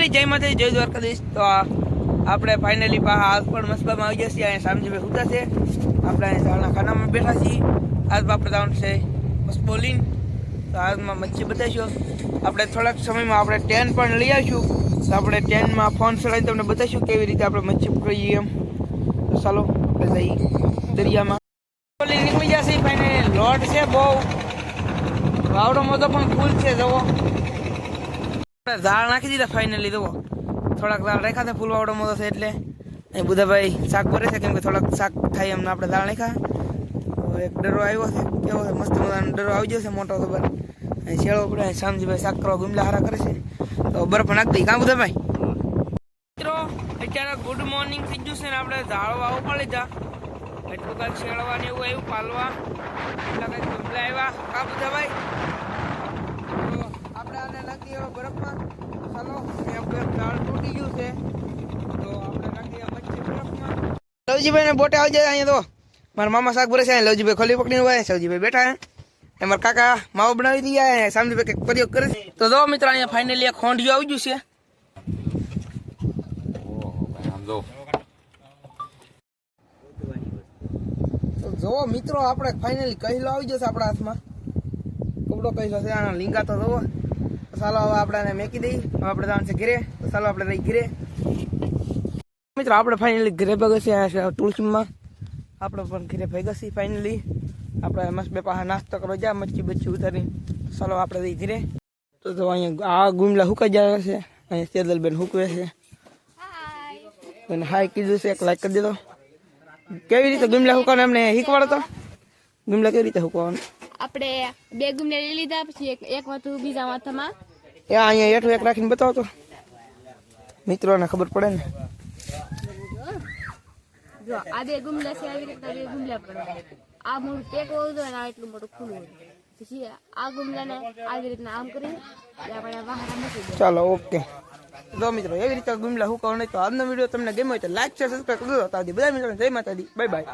Finally જય માતાજી, જય દ્વારકાધીશ. તો આપણે ફાઇનલી પા આગ પણ મસ્બામાં આવી જશે અહીંયા સામજીભાઈ હુતા છે. આપણે અહીંયા ઝાડના ખાનામાં બેઠા છીએ. આજ આપણે છે મસ્બોલીન તો આજમાં મચ્છી બતાવીશું. આપણે થોડાક સમયમાં આપણે ટેન પણ લઈ આવીશું. તો આપણે ટેનમાં ફોન ચલાવીને તમને બતાવીશું કેવી રીતે આપણે મચ્છી પકડીએ એમ. તો ચાલો, આપણે જઈ દરિયામાં. નીકળી જશે ફાઇનલી લોટ છે બહુ. વાવડો મોટો પણ ફૂલ છે જવો ઝાડ નાખી દીધા ફાઇનલી જુઓ. થોડાક ઝાડ રાખ્યા હતા ફૂલવાડો મોટો છે એટલે. એ બુધાભાઈ શાક ભરે છે, કેમ કે થોડાક શાક થાય એમને આપણે ઝાડ નાખ્યા. એક ડરો આવ્યો છે, કેવો છે, મસ્ત મજાનો ડરો આવી ગયો છે, મોટો ખબર બર અહીં શેળો પડે શામજીભાઈ શાક કરવા ગુમલા હારા કરે છે. તો બરફ નાખી દઈ, કાં બુધાભાઈ? મિત્રો, અત્યારે ગુડ મોર્નિંગ થઈ ગયું છે ને આપણે ઝાડ વાવો પડી જા એટલું કાંઈક શેળવા ને એવું આવ્યું, પાલવા. એટલા કાંઈક ગુમલા આવ્યા. કાં બુધાભાઈ? તો આપણે આને નાખી બરફમાં. બરફ ગયું બોટે આવી જાય અહીંયા તો. મારા મામા શાક ભરે છે લવજીભાઈ ખોલી પકડીને હોય સવજીભાઈ બેઠા હે મારા કાકા માવો બનાવી દઈએ સામજીભાઈ કંઈક પ્રયોગ કરે છે. તો જો મિત્રો, અહીંયા ફાઇનલી એક ખોંડિયું આવી ગયું છે. જો મિત્રો, આપણે ફાઇનલી કહેલો આવી જશે આપણા હાથમાં. કપડો કહેલો છે, આના લીંગા તો જોવો. ચાલો હવે આપણે મેકી દઈ. હવે આપણે જવાનું છે ઘરે. ચાલો આપણે રહી ઘરે. મિત્રો આપણે ફાઇનલી ઘરે ભેગા છે આ તુલસીમાં. આપણે પણ ઘરે ભગસી ફાઇનલી આપણે મસ્ત બે પાસે નાસ્તો કરો જા મચ્છી બચ્છી ઉતારી. ચાલો આપણે રહી ઘરે. તો તો અહીંયા આ ગુમલા હુકાઈ જાય છે. અહીંયા સેદલબેન હુકવે છે. અને હાય કીધું છે એક લાઈક કરી દીધો કેવી રીતે ગુમલા હુકવાનો એમને શીખવાડો તો? ગુમલા કેવી રીતે હુકવાનું આપણે બે ગુમલા લઈ લીધા પછી એક એક માથું બીજા માથામાં એ અહીંયા હેઠું એક રાખીને બતાવો તો મિત્રોને ખબર પડે ને? જો આ બે ગુમલા છે આવી રીતના બે ગુમલા પડે આ મોટું પેક હોવું જોઈએ આ એટલું મોટું ખુલ્લું હોય. પછી આ ગુમલાને આવી રીતના આમ કરી આપણે વાહરા મૂકી દે ચાલો ઓકે. જો મિત્રો એવી રીતે ગુમલા હુકવાનું નહીં તો આજનો વીડિયો તમને ગમ્યો હોય તો લાઈક શેર સબસ્ક્રાઈબ કરી દો બધા મિત્રો જય માતાજી. Bye bye